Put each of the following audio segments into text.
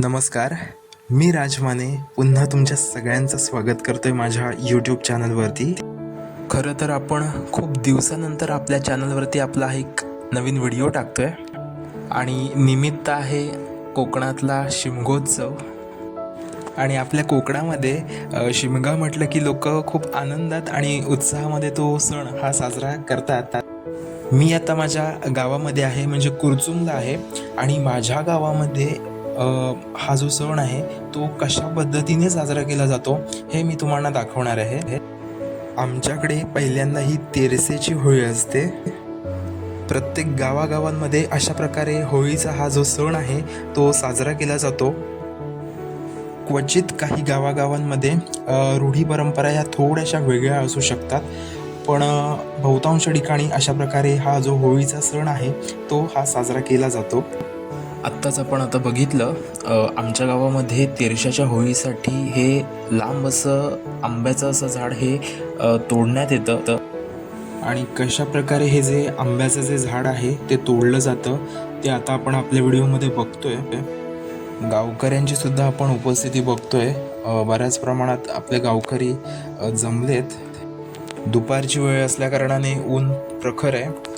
नमस्कार. मी राजमाने पुन्हा तुमच्या सगळ्यांचं स्वागत करतोय माझ्या यूट्यूब चॅनलवरती खरं तर आपण खूप दिवसानंतर आपल्या चॅनलवरती आपला एक नवीन व्हिडिओ टाकतोय. आणि निमित्त आहे कोकणातला शिमगोत्सव. आणि आपल्या कोकणामध्ये शिमगा म्हटलं की लोक खूप आनंदात आणि उत्साहामध्ये तो सण हा साजरा करतात. मी आता माझ्या गावामध्ये आहे म्हणजे कुरचुमला आहे. आणि माझ्या गावामध्ये हा जो सण आहे तो कशा पद्धतीने साजरा केला जातो हे मी तुम्हाला दाखवणार आहे. आमच्याकडे पहिल्यांदा ही तेरसेची होळी असते. प्रत्येक गावागावांमध्ये अशा प्रकारे होळीचा हा जो सण आहे तो साजरा केला जातो. क्वचित काही गावागावांमध्ये रूढी परंपरा ह्या थोड्याशा वेगळ्या असू शकतात पण बहुतांश ठिकाणी अशा प्रकारे हा जो होळीचा सण आहे तो हा साजरा केला जातो. आत्ताच आपण आता बघितलं आमच्या गावामध्ये तेरशाच्या होळीसाठी हे लांब असं आंब्याचं असं झाड हे तोडण्यात येतं. तर आणि कशा प्रकारे हे जे आंब्याचं जे झाड आहे ते तोडलं जातं ते आता आपण आपल्या व्हिडिओमध्ये बघतोय. गावकऱ्यांची सुद्धा आपण उपस्थिती बघतोय. बऱ्याच प्रमाणात आपले गावकरी जमलेत. दुपारची वेळ असल्याकारणाने ऊन प्रखर आहे.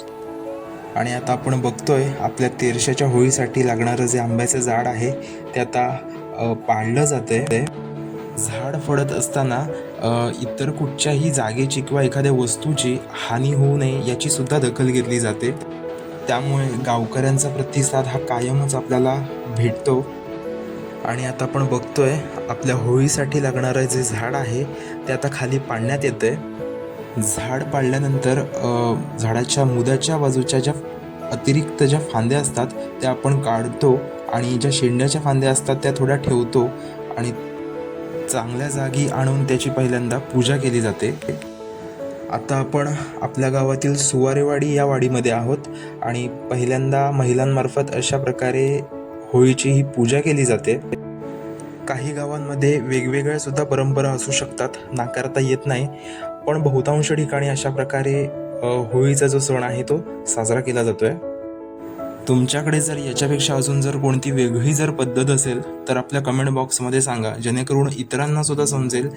आणि आता आपण बघतोय आपल्या तेरशाच्या होळीसाठी लागणारं जे आंब्याचं झाड आहे ते आता पाळलं पाडलं जातंय. झाड फडत असताना इतर कुठच्याही जागेची किंवा एखाद्या वस्तूची हानी होऊ नये याची सुद्धा दखल घेतली जाते. त्यामुळे गावकऱ्यांचा प्रतिसाद हा कायमच आपल्याला भेटतो. आणि आता आपण बघतोय आपल्या होळीसाठी लागणारं जे झाड आहे ते आता खाली पाडण्यात आहे झाड पाडल्यानंतर झाडाच्या मुदाच्या बाजूच्या ज्या अतिरिक्त ज्या फांद्या असतात त्या आपण काढतो आणि ज्या शेंड्याच्या फांद्या असतात त्या थोड्या ठेवतो आणि चांगल्या जागी आणून त्याची पहिल्यांदा पूजा केली जाते. आता आपण आपल्या गावातील सुवारेवाडी या वाडीमध्ये आहोत आणि पहिल्यांदा महिलांमार्फत अशा प्रकारे होळीची ही पूजा केली जाते. काही गावांमध्ये वेगवेगळ्या सुद्धा परंपरा असू शकतात नाकारता येत नाही. पण बहुतांश ठिकाणी अशा प्रकारे होळीचा जो सण आहे तो साजरा केला जातोय. तुमच्याकडे जर याच्यापेक्षा अजून जर कोणती वेगळी जर पद्धत असेल तर आपल्या कमेंट बॉक्समध्ये सांगा जेणेकरून इतरांना सुद्धा समजेल.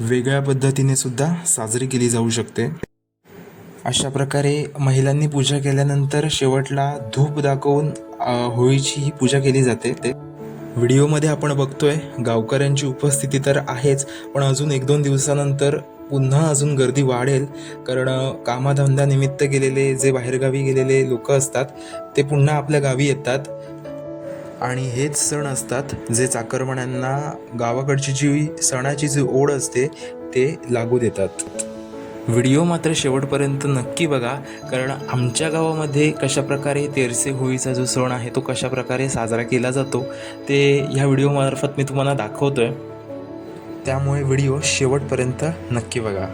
वेगळ्या पद्धतीने सुद्धा साजरी केली जाऊ शकते. अशा प्रकारे महिलांनी पूजा केल्यानंतर शेवटला धूप दाखवून होळीची ही पूजा केली जाते. ते व्हिडिओमध्ये आपण बघतोय गावकऱ्यांची उपस्थिती तर आहेच पण अजून एक दोन दिवसानंतर पुन्हा अजून गर्दी वाढेल कारण कामाधंद्यानिमित्त गेलेले जे बाहेरगावी गेलेले लोक असतात ते पुन्हा आपल्या गावी येतात. आणि हेच सण असतात जे चाकरमान्यांना गावाकडची जी सणाची जी ओढ असते ते लागू देतात. व्हिडिओ मात्र शेवटपर्यंत नक्की बघा कारण आमच्या गावामध्ये कशा प्रकारे तेरसे होळीचा जो सण आहे तो कशा प्रकारे साजरा केला जातो ते ह्या व्हिडिओमार्फत मी तुम्हाला दाखवतो आहे त्यामुळे व्हिडिओ शेवटपर्यंत नक्की बघा.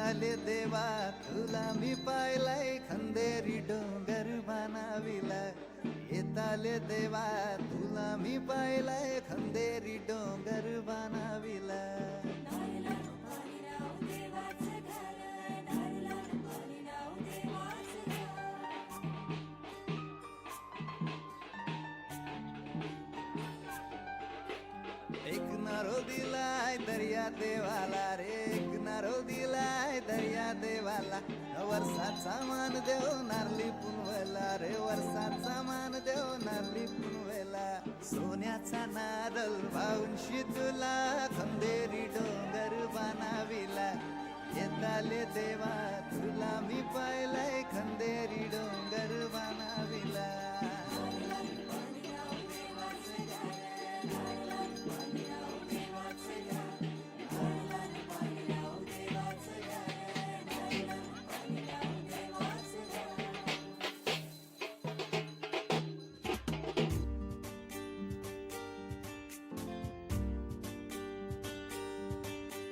झाले देवा तुला मी पाहिलाय खंदेरी डोंगर बनाविला. येताले देवा तुला मी पाहिलाय खंदेरी डोंगर बनाविला. एक नारो दिलाय दर्या देवाला रे. एक दिलाय दर्या देवाला. वर्षाचा मान देव नारली पुनवेला. रे वर्षाचा मान देव नारली पुनवेला. सोन्याचा नारल भाऊंशी तुला खंदेरी डोंगर बनाविला. येताले देवा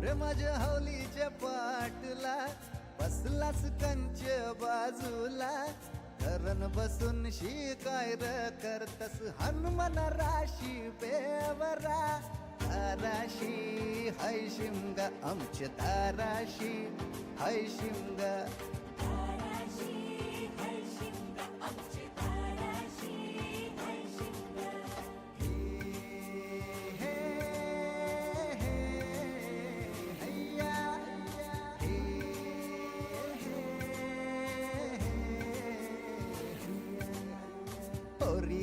अरे माझ्या हौलीच्या पाटला बसलास कंच बाजूला. करण बसून शिकाय र करतस हनुमान राशी बेवरा. ताराशी हाय शिमगा आमच्या ताराशी हाय शिमगा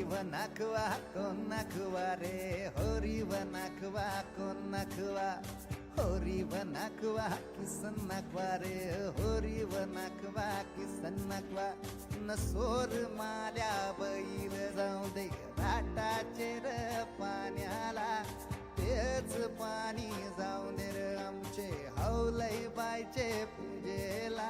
व नाखवा कोण नाखवा रे होरी व नाखवा कोण नाखवा होरी व नाखवा किसन नाखवा रे होरी व नाखवा किसन नाखवा नसोर माल्या बैल जाऊ दे राटाचे र पाण्याला तेच पाणी जाऊ दे र आमचे हौलई बायचे पूजेला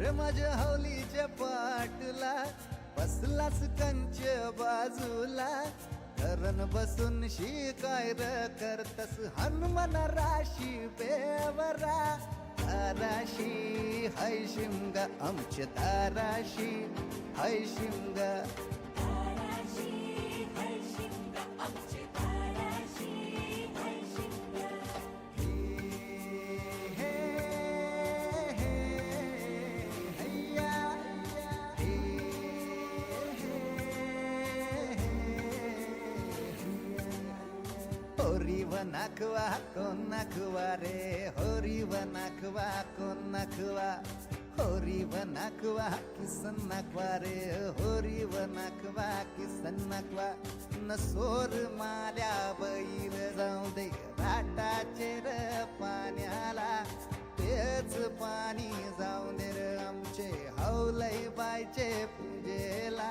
अरे माझ्या हौलीच्या पाटला बसलास कंच बाजूला. धरण बसून शिकाय र करतस हनुमान राशी बेवरा. धाराशी हाय शिमगा आमच्या धाराशी हाय शिमगा ಹೊರಿವನಕುವ ಕೊನ್ನಕುವ ರೇ ಹೊರಿವನಕುವ ಕೊನ್ನಕುವ ಹೊರಿವನಕುವ ಕಿಸನ್ನಕ್ವ ರೇ ಹೊರಿವನಕುವ ಕಿಸನ್ನಕ್ವ न सोर माल्या बैल जाऊ दे घाटाचे र पाण्याला तेच पाणी जाऊ दे र आमचे हौलई बायचे पूजेला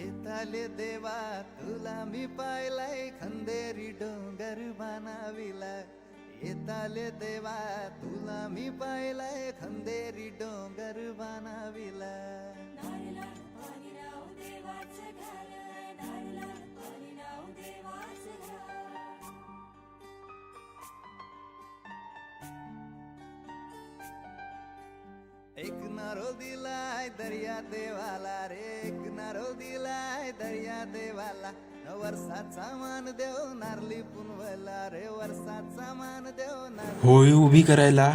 येताले देवा तुला मी पाहिलाय खंदेरी डोंगर बनाविला. येताले देवा तुला मी पाहिलाय खंदेरी डोंगर बनाविला. नारळाला पाणी राहू देवाचं घर. नारळाला पाणी राहू देवाचं घर. एक नारो दिलाय दर्या देवाला रे. एक दिलाय दर्या देवाला. वर्षाचा मान देव नारली पुनवला रे वर्षाचा मान देव होळी उभी करायला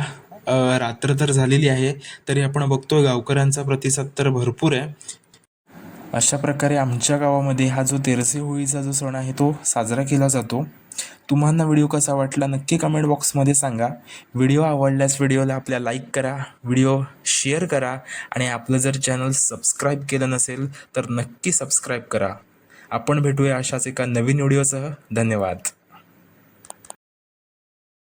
रात्र तर झालेली आहे तरी आपण बघतोय गावकऱ्यांचा प्रतिसाद तर भरपूर आहे. अशा प्रकारे आमच्या गावामध्ये हा जो तेरसे होळीचा जो सण आहे तो साजरा केला जातो. तुम्हाला व्हिडिओ कसा वाटला नक्की कमेंट बॉक्समध्ये सांगा. व्हिडिओ आवडल्यास व्हिडिओला आपल्या लाईक करा व्हिडिओ शेअर करा आणि आपलं जर चॅनल सबस्क्राईब केलं नसेल तर नक्की सबस्क्राईब करा. आपण भेटूया अशाच एका नवीन व्हिडिओसह. धन्यवाद.